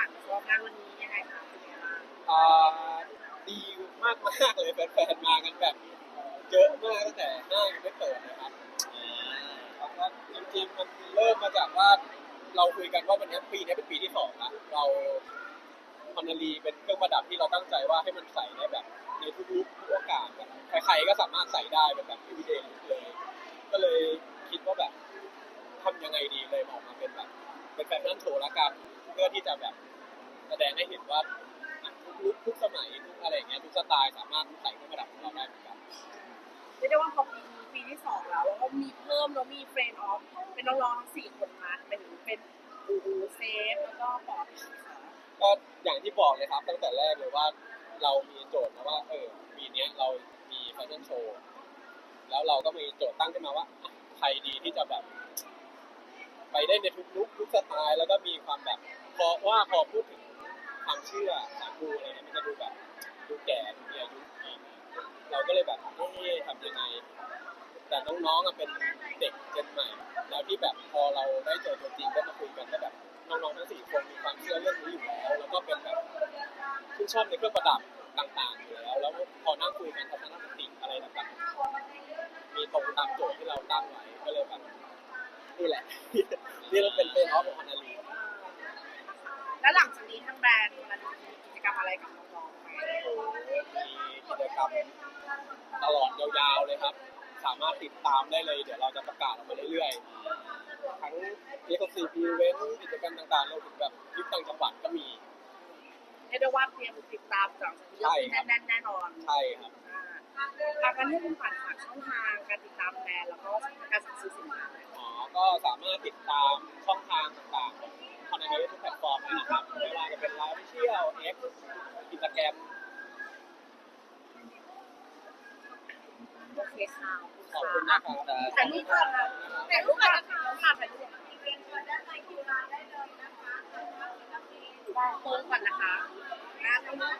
านสำหรับงานวันนี้ยังไงคะเป็นไงบ้างอ่าดีมากมากเลยแฟนๆมากันแบบเยอะมากตั้งแต่ห้างยังไม่เปิดนะครับแล้วก็จริงๆมันเริ่มมาจากว่าเราคุยกันว่าวันนี้ปีนี้เป็นปีที่สองละเราคอนนารีเป็นเครื่องประดับที่เราตั้งใจว่าให้มันใส่ได้แบบในทุกลุคทุกโอกาสแบบใครๆก็สามารถใส่ได้เป็นแบบพิเศษเลย ก็เลยคิดว่าแบบทำยังไงดีเลยออกมาเป็นแบบเป็นแฟชั่นโชว์ละกันเพื่อที่จะแบบ งให้เห็นว่าทุกยุคทุกสมัยทุกอะไรอย่างเงี้ยทุกสไตล์สามารถใส่เครื่องประดับของเราได้เหมือนกันเรียกได้ว่าพอปีนี้ปีที่สองแล้วแล้วก็มีเพิ่มแล้วมีเฟรนด์ออฟเป็นน้องๆทั้งสี่คนมาเป็นเป็นบูบูเซฟแล้วก็ปอดนะคะก็อย่างที่บอกเลยครับตั้งแต่แรกเลยว่าเรามีโจทย์นะว่าเออปีเนี้ยเรามีแฟชั่นโชว์แล้วเราก็มีโจทย์ตั้งขึ้นมาว่าอะใครดีที่จะแบบ ไปได้ในทุกลุคทุกสไตล์แล้วก็มีความแบบเพราะว่าพอพูดถึง ความเชื่อสายมูอะไรเงี้ยมันจะดูแบบดูแก่ดูมีอายุเราก็เลยแบบเอ๊ะทำยังไง แต่น้องๆเป็นเด็กเจนใหม่ แล้วที่แบบพอเราได้เจอตัวจริงก็มาคุยกันก็แบบน้องๆทั้งสี่คนมีความเชื่อเรื่องนี้อยู่แล้วแล้วก็เป็นแบบชื่นชอบในเครื่องประดับต่างๆอยู่แล้วแล้วพอนั่งคุยกันทัศนคติอะไรต่างๆมีตรงตามโจทย์ที่เราตั้งไว้ก็เลยแบบนี่แหละนี่เราเป็นเป็นออฟของฮานารี แล้วหลังจากนี้ทางแบรนด์มันมีกิจกรรมอะไรกับน้องๆไหมมีกิจกรรมตลอดยาวๆเลยครับ สามารถติดตามได้เลย เดี๋ยวเราจะประกาศออกมาเรื่อยๆ ทั้งเอ็กซ์ซีพีเวนกิจกรรมต่างๆรวมถึงแบบทริปต่างจังหวัดก็มีเรียกได้ว่าเตรียมติดตามจากนี้ใช่ครับแน่นๆแน่นอนใช่ครับอ่าทางการให้คุณผ่านฝากช่องทางการติดตามแบรนด์แล้วก็การสั่งซื้อสินค้าหน่อยอ๋อก็สามารถติดตามช่องทางต่างๆ็กอินสตาแกรมโอเคค่ะขอบคุณมากครับถ่ายรูปก่อนค่ะถ่ายรูปก่อนนะคะค่ะถ่ายรูปก่อนได้โพสก่อนนะคะนะต้อง